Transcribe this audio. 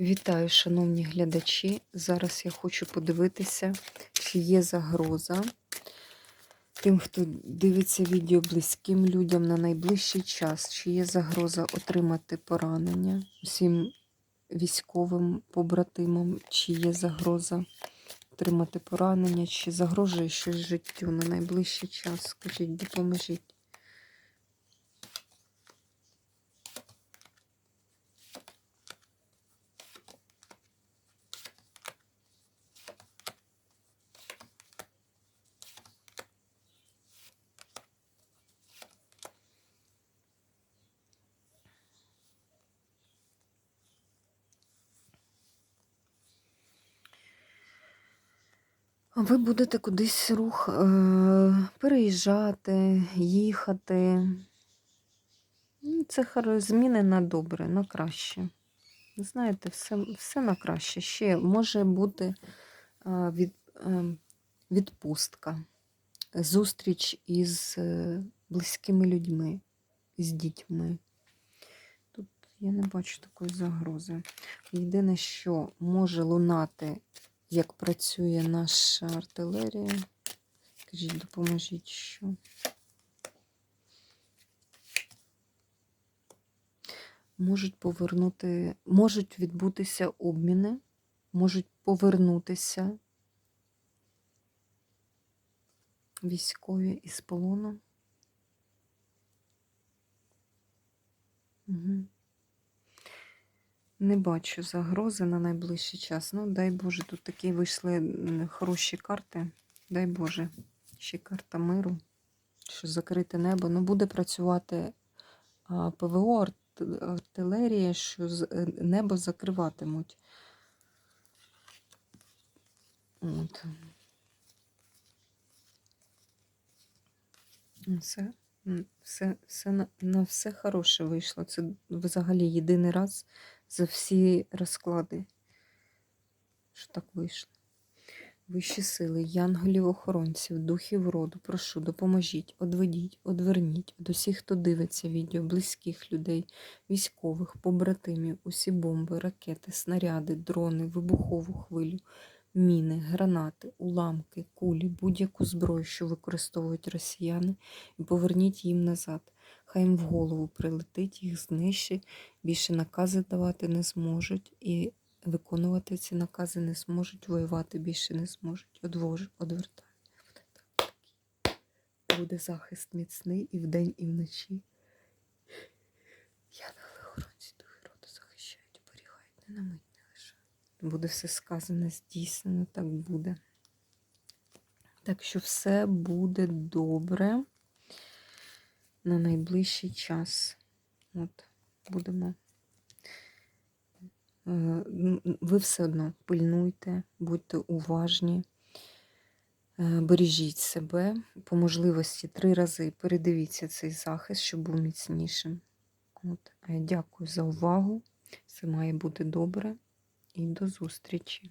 Вітаю, шановні глядачі. Зараз я хочу подивитися, чи є загроза тим, хто дивиться відео близьким людям на найближчий час, чи є загроза отримати поранення всім військовим побратимам, чи є загроза отримати поранення, чи загрожує щось життю на найближчий час. Скажіть, допоможіть. Ви будете кудись рух е, переїжджати, їхати. Ну, Це зміни на добре, на краще. Знаєте, все, все на краще. Ще може бути е, від, е, відпустка, зустріч із близькими людьми, з дітьми. Тут я не бачу такої загрози. Єдине, що може лунати як працює наша артилерія. Скажіть, допоможіть, що. Можуть повернути, можуть відбутися обміни, можуть повернутися військові із полону. Угу. Не бачу загрози на найближчий час. Ну, дай Боже, тут такі вийшли хороші карти. Дай Боже, ще карта миру, що закрите небо. Ну, буде працювати ПВО, арт- артилерія, що е, небо закриватимуть. От. Ну, Все, все, все на, на все хороше вийшло. Це взагалі єдиний раз за всі розклади, що так вийшло. Вищі сили, янголів, охоронців, духів роду, прошу, допоможіть, одведіть, одверніть від усіх, хто дивиться відео, близьких людей, військових, побратимів, усі бомби, ракети, снаряди, дрони, вибухову хвилю, міни, гранати, уламки, кулі, будь-яку зброю, що використовують росіяни, і поверніть їм назад. Хай їм в голову прилетить, їх знищить, більше накази давати не зможуть, і виконувати ці накази не зможуть, воювати більше не зможуть. Одвожу, одвертаю. Буде захист міцний і вдень, і вночі. Я на охоронці духи роду захищають, оберігають, не на мить не лишають. Буде все сказане, здійснено, так буде. Так що все буде добре на найближчий час. От, будемо. Е, Ви все одно пильнуйте, будьте уважні, е, бережіть себе. По можливості три рази передивіться цей захист, щоб був міцнішим. От. Я Дякую за увагу. Все має бути добре і до зустрічі.